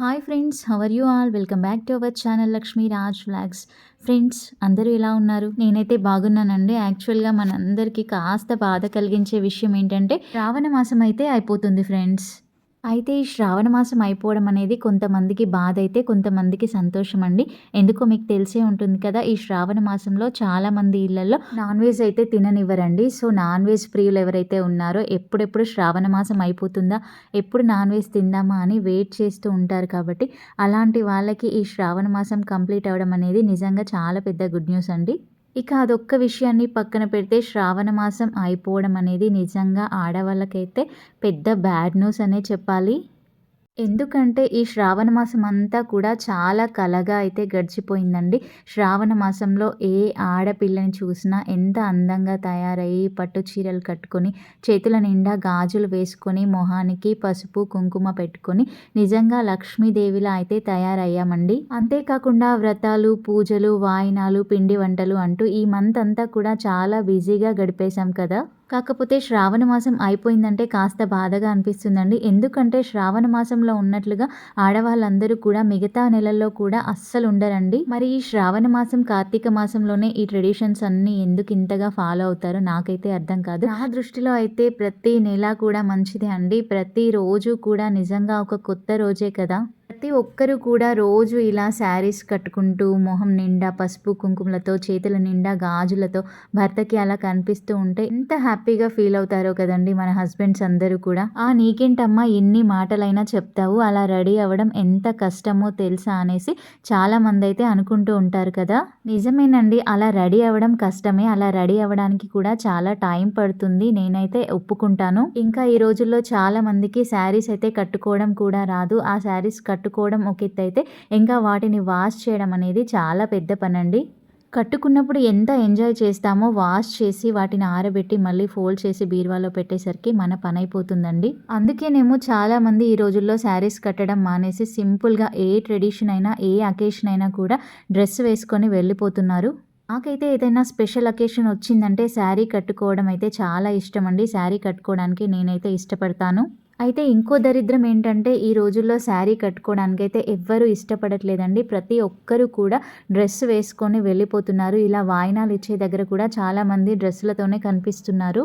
Hi friends how are you all welcome back to our channel Lakshmi Raj vlogs friends అందరూ ఎలా ఉన్నారు? నేనైతే బాగున్నానండి. యాక్చువల్గా మనందరికీ కాస్త బాధ కలిగించే విషయం ఏంటంటే శ్రావణ మాసం అయితే అయిపోతుంది ఫ్రెండ్స్ అయితే ఈ శ్రావణ మాసం అయిపోవడం అనేది కొంతమందికి బాధ అయితే కొంతమందికి సంతోషం అండి ఎందుకో మీకు తెలిసే ఉంటుంది కదా ఈ శ్రావణ మాసంలో చాలా మంది ఇళ్ళలో నాన్ వెజ్ అయితే తిననివ్వరండి. సో నాన్ వెజ్ ప్రియులు ఎవరైతే ఉన్నారో ఎప్పుడెప్పుడు శ్రావణ మాసం అయిపోతుందా ఎప్పుడు నాన్ వెజ్ తిందామా అని వెయిట్ చేస్తూ ఉంటారు కాబట్టి అలాంటి వాళ్ళకి ఈ శ్రావణ మాసం కంప్లీట్ అవ్వడం అనేది నిజంగా చాలా పెద్ద గుడ్ న్యూస్ అండి. ఇక అదొక్క విషయాన్ని పక్కన పెడితే శ్రావణ మాసం అయిపోవడం అనేది నిజంగా ఆడవాళ్ళకైతే పెద్ద బ్యాడ్ న్యూస్ అనే చెప్పాలి. ఎందుకంటే ఈ శ్రావణ మాసం అంతా కూడా చాలా కలగా అయితే గడిచిపోయిందండి. శ్రావణ మాసంలో ఏ ఆడపిల్లని చూసినా ఎంత అందంగా తయారయ్యి పట్టు చీరలు కట్టుకొని చేతుల నిండా గాజులు వేసుకొని మొహానికి పసుపు కుంకుమ పెట్టుకొని నిజంగా లక్ష్మీదేవిలా అయితే తయారయ్యామండి. అంతేకాకుండా వ్రతాలు పూజలు వాయినాలు పిండి వంటలు అంటూ ఈ మంత్ అంతా కూడా చాలా బిజీగా గడిపేశాం కదా. కాకపోతే శ్రావణ మాసం అయిపోయిందంటే కాస్త బాధగా అనిపిస్తుందండి. ఎందుకంటే శ్రావణ మాసం మాసంలో ఉన్నట్లుగా ఆడవాళ్ళందరూ కూడా మిగతా నెలల్లో కూడా అస్సలు ఉండరండి. మరి ఈ శ్రావణ మాసం కార్తీక మాసంలోనే ఈ ట్రెడిషన్స్ అన్ని ఎందుకు ఇంతగా ఫాలో అవుతారో నాకైతే అర్థం కాదు. నా దృష్టిలో అయితే ప్రతి నెల కూడా మంచిదే అండి. ప్రతి రోజు కూడా నిజంగా ఒక కొత్త రోజే కదా. ప్రతి ఒక్కరు కూడా రోజు ఇలా శారీస్ కట్టుకుంటూ మొహం నిండా పసుపు కుంకుమలతో చేతుల నిండా గాజులతో భర్తకి అలా కనిపిస్తూ ఉంటే ఎంత హ్యాపీగా ఫీల్ అవుతారో కదండి మన హస్బెండ్స్ అందరూ కూడా. ఆ నీకేంటమ్మా ఎన్ని మాటలైనా చెప్తావు అలా రెడీ అవ్వడం ఎంత కష్టమో తెలుసా? అనేసి చాలా మంది అయితే అనుకుంటూ ఉంటారు కదా. నిజమేనండి అలా రెడీ అవ్వడం కష్టమే అలా రెడీ అవ్వడానికి కూడా చాలా టైం పడుతుంది నేనైతే ఒప్పుకుంటాను. ఇంకా ఈ రోజుల్లో చాలా మందికి శారీస్ అయితే కట్టుకోవడం కూడా రాదు. ఆ శారీస్ కట్టు కట్టుకోవడం ఒక ఎత్తు అయితే ఇంకా వాటిని వాష్ చేయడం అనేది చాలా పెద్ద పని అండి కట్టుకున్నప్పుడు ఎంత ఎంజాయ్ చేస్తామో వాష్ చేసి వాటిని ఆరబెట్టి మళ్ళీ ఫోల్డ్ చేసి బీరువాలో పెట్టేసరికి మన పని అయిపోతుందండి. అందుకేనేమో చాలామంది ఈ రోజుల్లో శారీస్ కట్టడం మానేసి సింపుల్గా ఏ ట్రెడిషన్ అయినా ఏ అకేషన్ అయినా కూడా డ్రెస్ వేసుకొని వెళ్ళిపోతున్నారు. నాకైతే ఏదైనా స్పెషల్ అకేషన్ వచ్చిందంటే శారీ కట్టుకోవడం అయితే చాలా ఇష్టం అండి శారీ కట్టుకోవడానికి నేనైతే ఇష్టపడతాను. అయితే ఇంకో దరిద్రం ఏంటంటే ఈ రోజుల్లో శారీ కట్టుకోవడానికైతే ఎవ్వరూ ఇష్టపడట్లేదండి. ప్రతి ఒక్కరూ కూడా డ్రెస్ వేసుకొని వెళ్ళిపోతున్నారు. ఇలా వాయినాలు ఇచ్చే దగ్గర కూడా చాలామంది డ్రెస్సులతోనే కనిపిస్తున్నారు.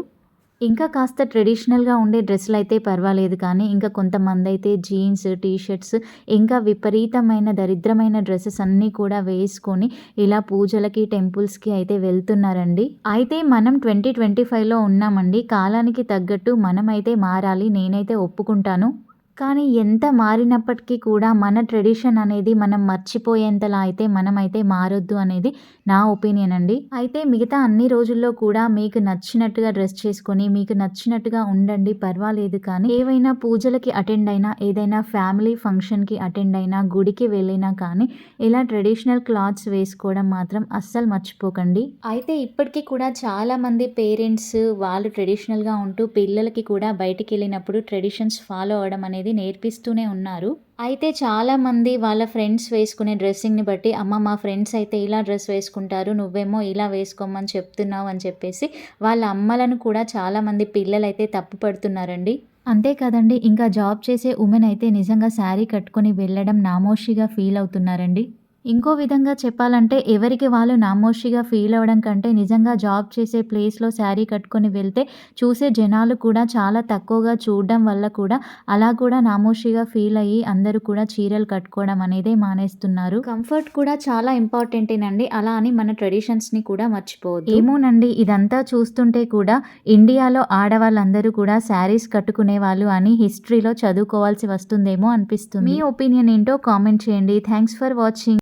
ఇంకా కాస్త ట్రెడిషనల్గా ఉండే డ్రెస్సులు అయితే పర్వాలేదు కానీ ఇంకా కొంతమంది అయితే జీన్స్ టీషర్ట్స్ ఇంకా విపరీతమైన దరిద్రమైన డ్రెస్సెస్ అన్నీ కూడా వేసుకొని ఇలా పూజలకి టెంపుల్స్కి అయితే వెళ్తున్నారండి. అయితే మనం ట్వంటీ ట్వంటీ ఫైవ్లో ఉన్నామండి. కాలానికి తగ్గట్టు మనమైతే మారాలి నేనైతే ఒప్పుకుంటాను. కానీ ఎంత మారినప్పటికీ కూడా మన ట్రెడిషన్ అనేది మనం మర్చిపోయేంతలా అయితే మనమైతే మారొద్దు అనేది నా ఒపీనియన్ అండి. అయితే మిగతా అన్ని రోజుల్లో కూడా మీకు నచ్చినట్టుగా డ్రెస్ చేసుకొని మీకు నచ్చినట్టుగా ఉండండి పర్వాలేదు కానీ ఏవైనా పూజలకి అటెండ్ అయినా ఏదైనా ఫ్యామిలీ ఫంక్షన్కి అటెండ్ అయినా గుడికి వెళ్ళినా కానీ ఇలా ట్రెడిషనల్ క్లాత్స్ వేసుకోవడం మాత్రం అస్సలు మర్చిపోకండి. అయితే ఇప్పటికీ కూడా చాలామంది పేరెంట్స్ వాళ్ళు ట్రెడిషనల్గా ఉంటూ పిల్లలకి కూడా బయటికి వెళ్ళినప్పుడు ట్రెడిషన్స్ ఫాలో అవడం అనేది అనేది నేర్పిస్తూనే ఉన్నారు. అయితే చాలామంది వాళ్ళ ఫ్రెండ్స్ వేసుకునే డ్రెస్సింగ్ని బట్టి అమ్మ మా ఫ్రెండ్స్ అయితే ఇలా డ్రెస్ వేసుకుంటారు నువ్వేమో ఇలా వేసుకోమని చెప్తున్నావు అని చెప్పేసి వాళ్ళ అమ్మలను కూడా చాలామంది పిల్లలైతే తప్పు పడుతున్నారండి. అంతేకాదండి ఇంకా జాబ్ చేసే ఉమెన్ అయితే నిజంగా శారీ కట్టుకొని వెళ్ళడం నామోషిగా ఫీల్ అవుతున్నారండి. ఇంకో విధంగా చెప్పాలంటే ఎవరికి వాళ్ళు నామోషిగా ఫీల్ అవ్వడం కంటే నిజంగా జాబ్ చేసే ప్లేస్లో శారీ కట్టుకొని వెళ్తే చూసే జనాలు కూడా చాలా తక్కువగా చూడడం వల్ల కూడా అలా కూడా నామోషిగా ఫీల్ అయ్యి అందరూ కూడా చీరలు కట్టుకోవడం అనేదే మానేస్తున్నారు. కంఫర్ట్ కూడా చాలా ఇంపార్టెంటేనండి. అలా అని మన ట్రెడిషన్స్ని కూడా మర్చిపోవద్దు. ఏమోనండి. ఇదంతా చూస్తుంటే కూడా ఇండియాలో ఆడవాళ్ళందరూ కూడా శారీస్ కట్టుకునే వాళ్ళు అని హిస్టరీలో చదువుకోవాల్సి వస్తుందేమో అనిపిస్తుంది. మీ ఒపీనియన్ ఏంటో కామెంట్ చేయండి. Thanks for watching.